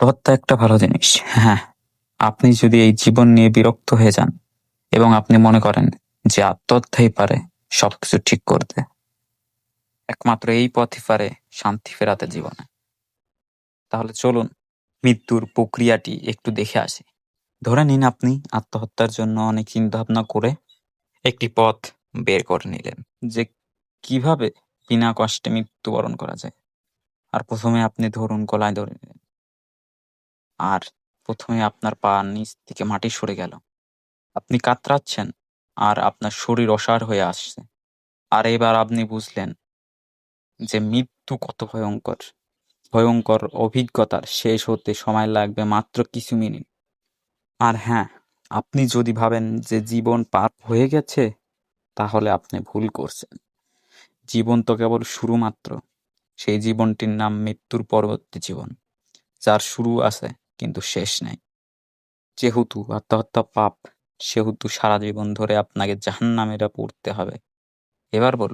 আত্মহত্যা একটা ভালো জিনিস। হ্যাঁ। আপনি যদি এই জীবন নিয়ে বিরক্ত হয়ে যান এবং আপনি মনে করেন যে আত্মহত্যাই পারে সবকিছু ঠিক করতে একমাত্র এই পথই পারে শান্তি ফেরাতে জীবনে। তাহলে চলুন মৃত্যুর প্রক্রিয়াটি একটু দেখে আসি। ধরে নিন আপনি আত্মহত্যার জন্য অনেক চিন্তা ভাবনা করে একটি পথ বের করে নিলেন যে কীভাবে বিনা কষ্টে মৃত্যুবরণ করা যায়। আর প্রথমে আপনি ধরুন গলায় ধরে নিলেন। আর প্রথমে আপনার পা নিচ থেকে মাটি সরে গেল। আপনি কাতরাচ্ছেন আর আপনার শরীর অসাড় হয়ে আসছে। আর এবার আপনি বুঝলেন যে মৃত্যু কত ভয়ঙ্কর। ভয়ঙ্কর অভিজ্ঞতার শেষ হতে সময় লাগবে মাত্র কিছু মিনিট। আর হ্যাঁ আপনি যদি ভাবেন যে জীবন পার হয়ে গেছে, তাহলে আপনি ভুল করছেন। জীবন তো কেবল শুরু মাত্র সেই জীবনটির নাম মৃত্যুর পরবর্তী জীবন, যার শুরু আছে কিন্তু শেষ নাই। যেহেতু আত্মহত্যা পাপ, সেহেতু সারা জীবন ধরে আপনাকে জাহান্নামেরা পড়তে হবে। এবার বল